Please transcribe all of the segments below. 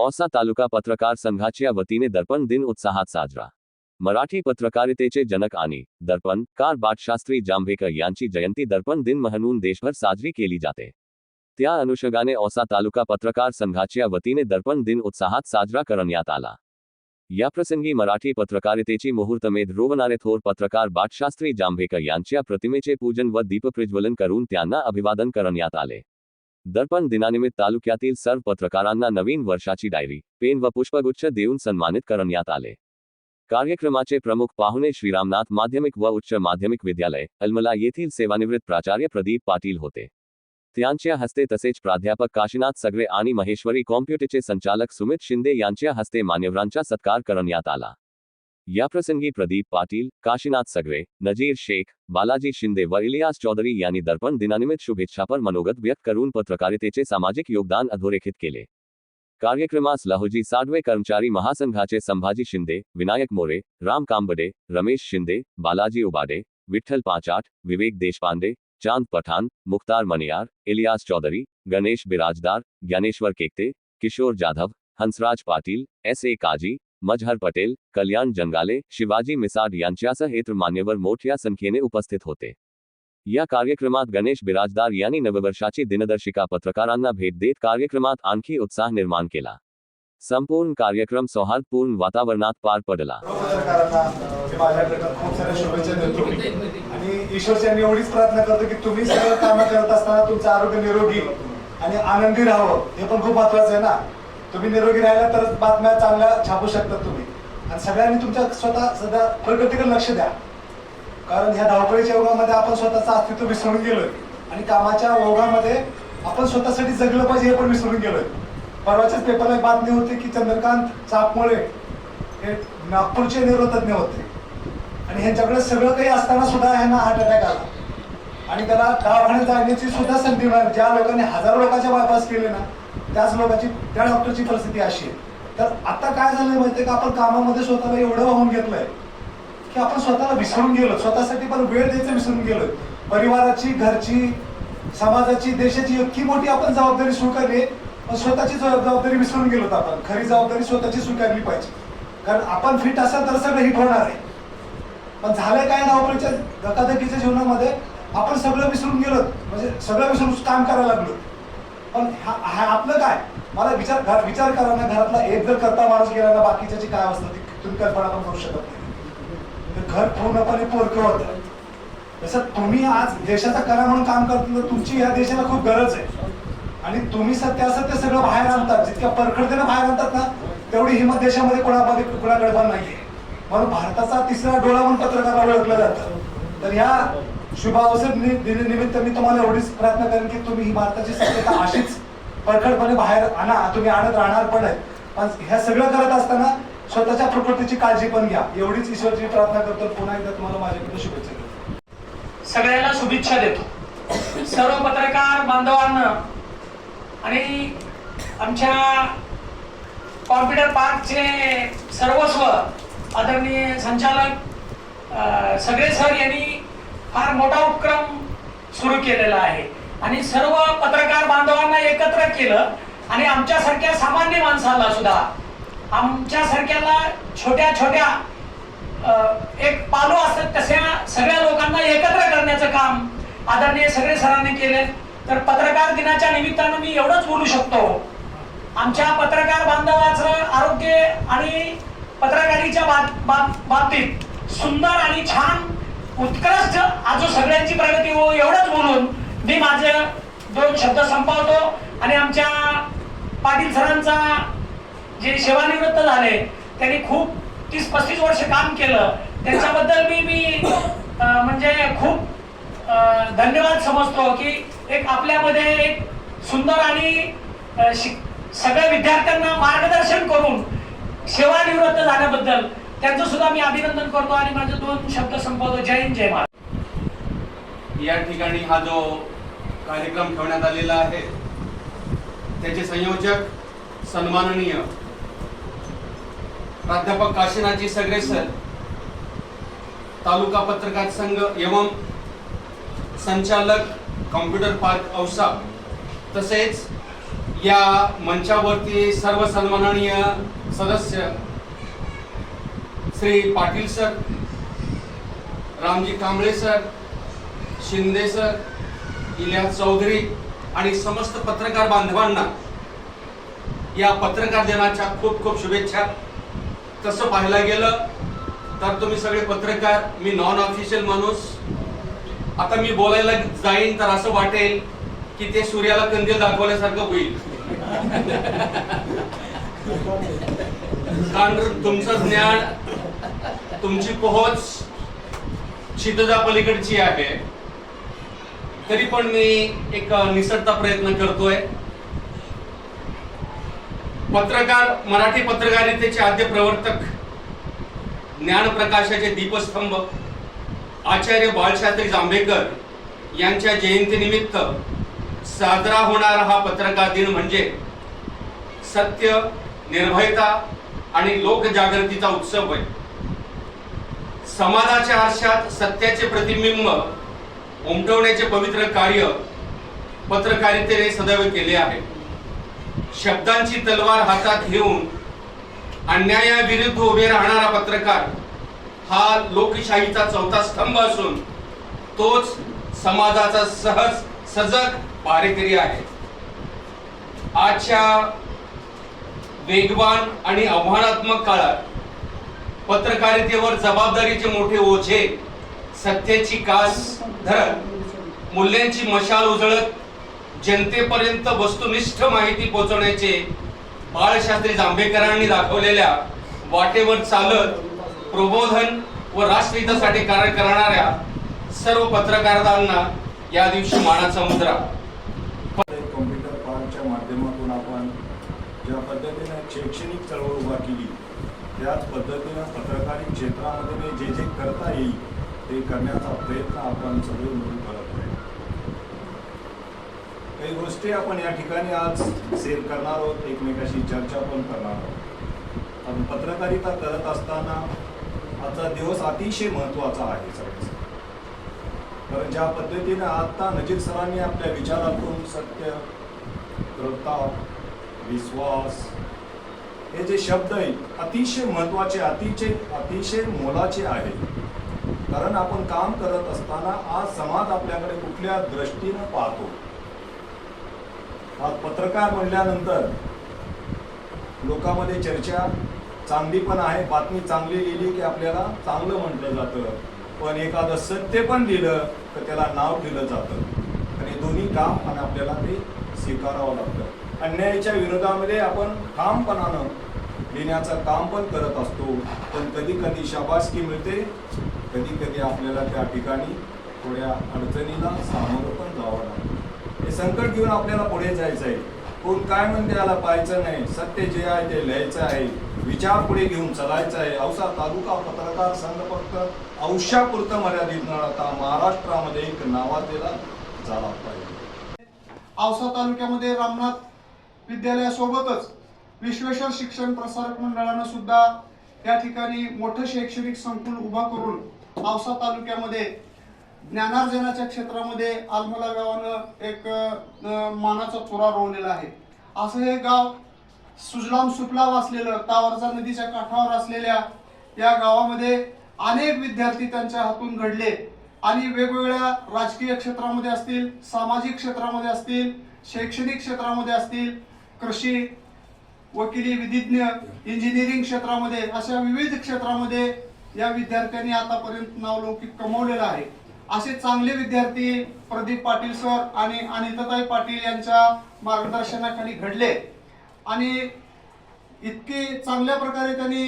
औसा तालुका पत्रकार संघाच्या वतीने दर्पण दिन उत्साहात साजरा. मराठी पत्रकारितेचे जनक आणि दर्पण, कार बाटशास्त्री जांभेकर यांची जयंती दर्पण दिन म्हणून देशभर साजरी केली जाते. त्या अनुषंगाने औसा तालुका पत्रकार संघाच्या वतीने दर्पण दिन उत्साहात साजरा करण्यात आला. याप्रसंगी मराठी पत्रकारितेची मुहूर्तमेध रोवणारे थोर पत्रकार बाटशास्त्री जांभेकर यांच्या प्रतिमेचे पूजन व दीपप्रज्वलन करून त्यांना अभिवादन करण्यात आले. दर्पण दिनानिमित्त तालुक्यातील सर्व पत्रकारांना नवीन वर्षाची डायरी, पेन व पुष्पगुच्छ देऊन सन्मानित करण्यात आले. कार्यक्रमाचे प्रमुख पाहुणे श्रीरामनाथ माध्यमिक व उच्च माध्यमिक विद्यालय, अलमला येथील सेवानिवृत्त प्राचार्य प्रदीप पाटील होते. त्यांच्या हस्ते तसेच प्राध्यापक काशीनाथ सगळे आणि महेश्वरी कॉम्प्युटरचे संचालक सुमित शिंदे यांच्या हस्ते मान्यवरांचा सत्कार करण्यात आला. याप्रसंगी प्रदीप पाटील, काशीनाथ सगरे, नजीर शेख, बालाजी शिंदे व इलियास चौधरी यांनी दर्पण दिनानिमित्त शुभेच्छापर मनोगत व्यक्त करून पत्रकारितेचे सामाजिक योगदान अधोरेखित केले. कार्यक्रमास लहोजी साडवे कर्मचारी महासंघाचे संभाजी शिंदे, विनायक मोरे, राम कांबडे, रमेश शिंदे, बालाजी उबाडे, विठ्ठल पाचाट, विवेक देशपांडे, चाँद पठान मुख्तार मनियार, इलियास चौधरी, गणेश बिराजदार, ज्ञानेश्वर केकते, किशोर जाधव, हंसराज पाटिल, एस ए काजी मजहर पटेल कल्याण जंगाले शिवाजी मिसाड यांच्यासह इतर मान्यवर मोठ्या संख्येने उपस्थित होते. या कार्यक्रमात गणेश बिराजदार यांनी नववर्षाची दिनदर्शिका पत्रकारांना भेट देत कार्यक्रमात आणखी उत्साह निर्माण केला. संपूर्ण कार्यक्रम सौहार्दपूर्ण वातावरणात पार पडला. प्रार्थना करतो की तुम्ही सगळं काम करत असताना तुमचं आरोग्य निरोगी आणि आनंदी राहावं हे पण खूप महत्वाचं आहे ना तुम्ही निरोगी राहिला तर बातम्या चांगल्या छापू शकतात तुम्ही. आणि सगळ्यांनी तुमच्या स्वतः सध्या प्रगतीकडे लक्ष द्या. कारण ह्या धावपळीच्या योगामध्ये आपण स्वतःचं अस्तित्व विसरून गेलोय. आणि कामाच्या ओघामध्ये आपण स्वतःसाठी जगलं पाहिजे हे पण विसरून गेलोय. परवाच्याच पेपरला एक बातमी होती की चंद्रकांत चापमुळे हे नागपूरचे निरोतज्ञ होते. आणि ह्यांच्याकडे सगळं काही असताना सुद्धा ह्यांना हार्ट अटॅक आला. आणि त्याला दवाखान्यात जाण्याची सुद्धा संधी मिळाली. ज्या लोकांनी हजारो लोकांच्या बायपास केले ना त्याच लोकांची त्या डॉक्टरची परिस्थिती अशी आहे. तर आता काय झालंय माहितीये का? आपण कामामध्ये स्वतःला एवढं वाहून घेतलंय की आपण स्वतःला विसरून गेलो. स्वतःसाठी पण वेळ द्यायचं विसरून गेलो. परिवाराची घरची समाजाची देशाची इतकी मोठी आपण जबाबदारी स्वीकारली पण स्वतःची जबाब- जबाबदारी विसरून गेलो आपण. खरी जबाबदारी स्वतःची स्वीकारली पाहिजे. कारण आपण फिट असाल तर सगळं हिट होणार आहे. पण झालंय काय धावपळीच्या धकाधकीच्या जीवनामध्ये? आपण सगळं विसरून गेलो म्हणजे सगळं विसरून काम करायला लागलो. पण हा हा आपलं काय? मला विचार विचार करा ना घरातला एक जर करता माणूस गेला ना बाकीच्याची काय असतं ती तुम्ही कल्पना पण करू शकत नाही. घर पूर्णपणे पोरकं होतं. जसं तुम्ही आज देशाचा करा म्हणून काम करता तर तुमची या देशाला खूप गरज आहे. आणि तुम्ही सत्य असं ते सगळं बाहेर आणतात. जितक्या परखडतेनं बाहेर आणतात ना तेवढी हिंमत देशामध्ये कोणामध्ये कुणाकडे पण नाहीये. म्हणून भारताचा तिसरा डोळा म्हणून पत्रकाराला ओळखलं जातं. तर ह्या शुभ अवसर नि- मी तुम्हाला एवढीच प्रार्थना करेन की तुम्ही ही भारताची सत्यता अशीच परखडपणे बाहेर आणा. तुम्ही आणत राहणार पण आहे. पण ह्या सगळं करत असताना स्वतःच्या प्रकृतीची काळजी पण घ्या. एवढीच ईश्वरची प्रार्थना करतो. पुन्हा एकदा तुम्हाला माझ्याकडे शुभेच्छा देतो. सगळ्यांना शुभेच्छा देतो. सर्व पत्रकार बांधवांना आणि आमच्या कॉम्प्युटर पार्कचे सर्वस्व आदरणीय संचालक सगळे सर यांनी फार मोठा उपक्रम सुरू केलेला आहे. आणि सर्व पत्रकार बांधवांना एकत्र केलं आणि आमच्यासारख्या सामान्य माणसाला सुद्धा आमच्यासारख्याला छोट्या छोट्या एक पालो असतात तशा सगळ्या लोकांना एकत्र करण्याचं काम आदरणीय सगळे सरांनी केले तर पत्रकार दिनाच्या निमित्तानं मी एवढंच बोलू शकतो. आमच्या पत्रकार बांधवाचं आरोग्य आणि पत्रकारीच्या बाबतीत सुंदर आणि छान उत्कृष्ट आजो सगळ्यांची प्रगती हो एवढंच बोलून मी माझे दोन शब्द संपवतो आणि आमच्या पाटील सरांचा जे सेवानिवृत्त झाले त्यांनी खूप तीस पस्तीस वर्ष काम केलं. त्यांच्याबद्दल मी मी म्हणजे खूप धन्यवाद समजतो की एक आपल्यामध्ये एक सुंदर आणि शिक- सगळ्या विद्यार्थ्यांना मार्गदर्शन करून सेवानिवृत्त झाल्याबद्दल त्यांचं सुद्धा मी अभिनंदन करतो आणि माझे दोन शब्द संपवतो. जय हिंद जय महाराज या ठिकाणी हा जो कार्यक्रम ठेवण्यात आलेला आहे त्याचे संयोजक सन्माननीय प्राध्यापक काशीनाथजी सगळे सर तालुका पत्रकार संघ एवं संचालक कॉम्प्युटर पार्क औसा तसेच या मंचावरती सर्व सन्माननीय सदस्य Shri Patil sir Ramji Kamble sir Shinde sir Ilyas Chaudhari आणि समस्त पत्रकार बांधवांना या पत्रकार दिनाच्या खूप खूप शुभेच्छा. तसं पाहायला गेलं तर तुम्ही सगळे पत्रकार मी नॉन ऑफिशियल माणूस. आता मी बोलायला जाईन तर असं वाटेल की ते सूर्याला कंदील दाखवल्यासारखं होईल. कारण तुमचं ज्ञान तुमची पोहोच क्षितजा पलीकडची आहे. तरी पण मी एक निसटता प्रयत्न करतोय. पत्रकार मराठी पत्रकारितेचे आद्य प्रवर्तक ज्ञानप्रकाशाचे दीपस्तंभ आचार्य बाळशास्त्री जांभेकर यांच्या जयंतीनिमित्त साजरा होणारा हा पत्रकार दिन म्हणजे सत्य निर्भयता आणि लोकजागृतीचा उत्सव आहे समाजाच्या आरशात सत्याचे प्रतिबिंब उमटवण्याचे पवित्र कार्य पत्रकारितेने सदैव केले आहे. शब्दांची तलवार हातात घेऊन अन्यायाविरुद्ध उभे राहणारा पत्रकार हा लोकशाहीचा चौथा स्तंभ असून तोच समाजाचा सहज सजग पारेकरी आहे. आजच्या वेगवान आणि आव्हानात्मक काळात पत्रकारितेवर जबाबदारीचे मोठे ओझे सत्याची कास धरत मूल्यांची मशाल उजळत जनतेपर्यंत वस्तुनिष्ठ माहिती पोहोचवण्याचे बाळशास्त्री जांभेकरांनी दाखवलेल्या वाटेवर चालत प्रबोधन व राष्ट्रहितासाठी कार्य करणाऱ्या सर्व पत्रकारांना या दिवशी मानाचा मुद्रा. कॉम्प्युटर पार्कच्या माध्यमातून आपण ज्या पद्धतीने शैक्षणिक चळवळ उभा केली त्याच पद्धतीनं पत्रकारी क्षेत्रामध्ये जे जे करता येईल ते करण्याचा प्रयत्न आपण सगळे मिळून करत आहे. काही गोष्टी आपण या ठिकाणी आज शेअर करणार आहोत एकमेकाशी चर्चा पण करणार आहोत. आपण पत्रकारिता करत असताना आजचा दिवस अतिशय महत्त्वाचा आहे सगळ्यासाठी कारण ज्या पद्धतीने आता नजीर सरांनी आपल्या विचारातून सत्य दृढता विश्वास हे जे शब्द आहेत अतिशय महत्त्वाचे अतिशय अतिशय मोलाचे आहेत. कारण आपण काम करत असताना आज समाज आपल्याकडे कुठल्या दृष्टीनं पाहतो? आज पत्रकार म्हणल्यानंतर लोकांमध्ये चर्चा चांगली पण आहे बातमी चांगली लिहिली की आपल्याला चांगलं म्हटलं जातं. पण एखादं सत्य पण लिहिलं तर त्याला नाव दिलं जातं. आणि दोन्ही काम आणि आपल्याला ते स्वीकारावं लागतं. अन्यायाच्या विरोधामध्ये आपण ठामपणानं लिहिण्याचं काम पण करत असतो. पण कधी कधी शाबासकी मिळते कधी कधी आपल्याला त्या ठिकाणी थोड्या अडचणीला सामोरं पण जावं लागतं. हे संकट घेऊन आपल्याला पुढे जायचं आहे. कोण काय म्हणते याला पाहायचं नाही. सत्य जे आहे ते लिहायचं आहे. विचार पुढे घेऊन चालायचं आहे. औसा तालुका पत्रकार संघ फक्त औषापुरतं मर्यादित न राहता महाराष्ट्रामध्ये एक नावाजेला झाला पाहिजे. औसा तालुक्यामध्ये रामनाथ विद्यालयासोबतच विश्वेश्वर शिक्षण प्रसारक मंडळानं सुद्धा त्या ठिकाणी मोठं शैक्षणिक संकुल उभा करून औसा तालुक्यामध्ये ज्ञानार्जनाच्या क्षेत्रामध्ये आलमला गावानं एक मानाचा चुरा रोवलेला आहे. असं हे गाव सुजलाम सुफलाम असलेलं तावरजा नदीच्या काठावर असलेल्या या गावामध्ये अनेक विद्यार्थी त्यांच्या हातून घडले. आणि वेगवेगळ्या राजकीय क्षेत्रामध्ये असतील सामाजिक क्षेत्रामध्ये असतील शैक्षणिक क्षेत्रामध्ये असतील कृषी वकिली विधिज्ञ इंजिनिअरिंग क्षेत्रामध्ये अशा विविध क्षेत्रामध्ये या विद्यार्थ्यांनी आतापर्यंत नावलौकिक कमवलेलं आहे. असे चांगले विद्यार्थी प्रदीप पाटील सर आणि अनिताताई पाटील यांच्या मार्गदर्शनाखाली घडले. आणि इतके चांगल्या प्रकारे त्यांनी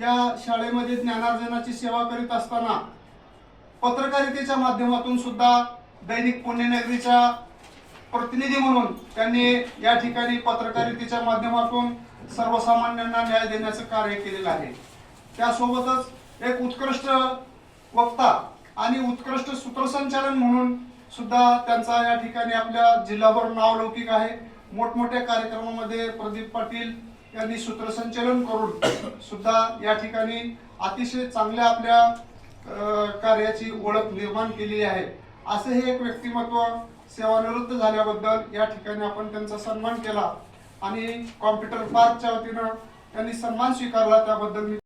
या शाळेमध्ये ज्ञानार्जनाची सेवा करीत असताना पत्रकारितेच्या माध्यमातून सुद्धा दैनिक पुण्यनगरीच्या प्रतिनिधी म्हणून त्यांनी या ठिकाणी पत्रकारितेच्या माध्यमातून सर्वसामान्यांना न्याय देण्याचं कार्य केलेलं आहे. त्यासोबतच एक उत्कृष्ट वक्ता आणि उत्कृष्ट सूत्रसंचालन म्हणून सुद्धा त्यांचा या ठिकाणी आपल्या जिल्हाभर नावलौकिक आहे. मोठमोठ्या कार्यक्रमामध्ये प्रदीप पाटील यांनी सूत्रसंचालन करून सुद्धा या ठिकाणी अतिशय चांगल्या आपल्या कार्याची ओळख निर्माण केलेली आहे. असे हे एक व्यक्तिमत्व सेवानिवृत्त झाल्याबद्दल या ठिकाणी आपण त्यांचा सन्मान केला आणि कॉम्प्युटर पार्कच्या वतीनं त्यांनी सन्मान स्वीकारला. त्याबद्दल मी